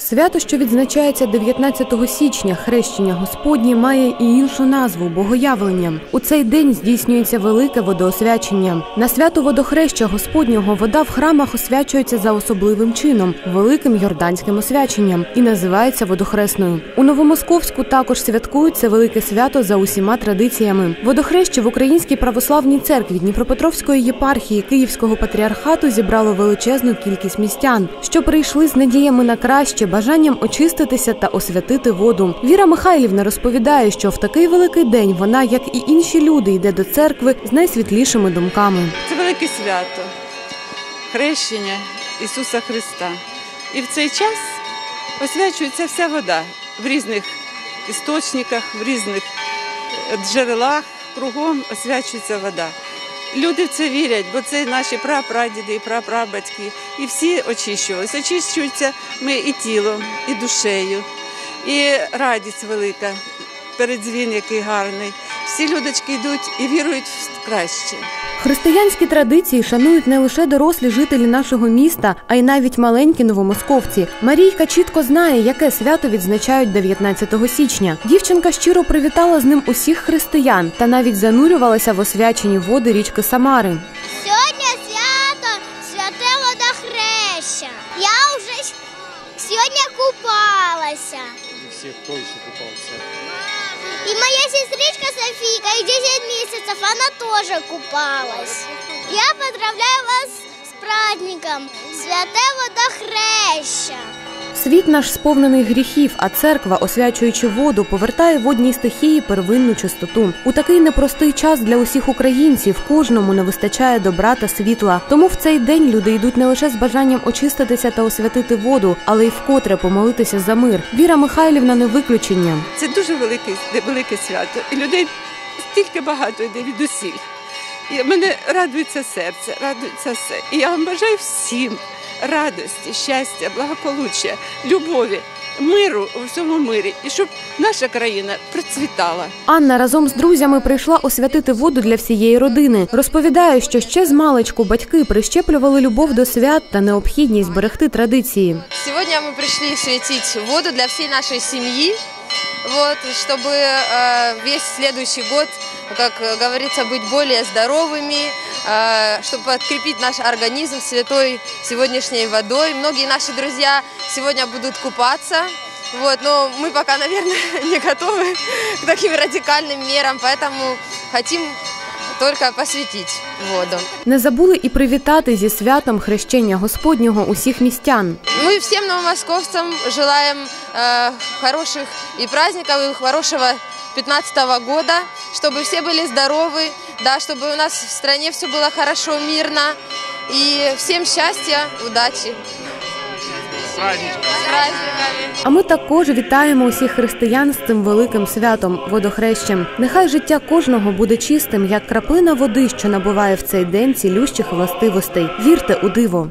Свято, що відзначається 19 січня, хрещення Господнє, має і іншу назву богоявлення. У цей день здійснюється велике водоосвячення. На свято водохреща Господнього вода в храмах освячується за особливим чином великим йорданським освяченням і називається водохресною. У Новомосковську також святкують це велике свято за усіма традиціями. Водохреще в Українській православній церкві Дніпропетровської єпархії Київського патріархату зібрало величезну кількість містян, що прийшли з надіями на краще, бажанням очиститися та освятити воду. Віра Михайлівна розповідає, що в такий великий день вона, як і інші люди, йде до церкви з найсвітлішими думками. Це велике свято, хрещення Ісуса Христа. І в цей час освячується вся вода в різних істочниках, в різних е, джерелах, кругом освячується вода. Люди в це вірять, бо це наші прапрадіди і прапрабатьки. І всі очищувалися. Очищуються ми і тілом, і душею, і радість велика, передзвін який гарний. Всі людочки йдуть і вірують в краще. Християнські традиції шанують не лише дорослі жителі нашого міста, а й навіть маленькі новомосковці. Марійка чітко знає, яке свято відзначають 19 січня. Дівчинка щиро привітала з ним усіх християн та навіть занурювалася в освячені води річки Самари. Сьогодні свято святе водохреща. Я вже сьогодні купалася. Всех кто еще купался? І моя Софійка, їй 10 місяців, вона теж купалась. Я поздравляю вас з праздником Святе водохреща. Світ наш сповнений гріхів, а церква, освячуючи воду, повертає водній стихії первинну чистоту. У такий непростий час для усіх українців кожному не вистачає добра та світла. Тому в цей день люди йдуть не лише з бажанням очиститися та освятити воду, але й вкотре помолитися за мир. Віра Михайлівна не виключення. Це дуже велике, велике свято. І людей стільки багато йде від усіх. І мене радується серце, радується все. І я вам бажаю всім радості, щастя, благополуччя, любові, миру у всьому мирі, і щоб наша країна процвітала. Анна разом з друзями прийшла освятити воду для всієї родини. Розповідає, що ще з маличку батьки прищеплювали любов до свят та необхідність берегти традиції. Сегодня мы пришли светить воду для всей нашей семьи, вот, чтобы э, весь следующий год, как говорится, быть более здоровыми, э, чтобы подкрепить наш организм святой сегодняшней водой. Многие наши друзья сегодня будут купаться, вот, но мы пока, наверное, не готовы к таким радикальным мерам, поэтому хотим только посвятить воду. Не забули і привітати зі святом хрещення Господнього усіх містян. Мы всем новомосковцам желаем э, хороших и праздников, и хорошего 15 года, чтобы все были здоровы, да, чтобы у нас в стране все было хорошо, мирно. И всем счастья, праздниками! А ми також вітаємо усіх християн з цим великим святом водохрещем. Нехай життя кожного буде чистим, як краплина води, що набуває в цей день цілющих властивостей. Вірте у диво.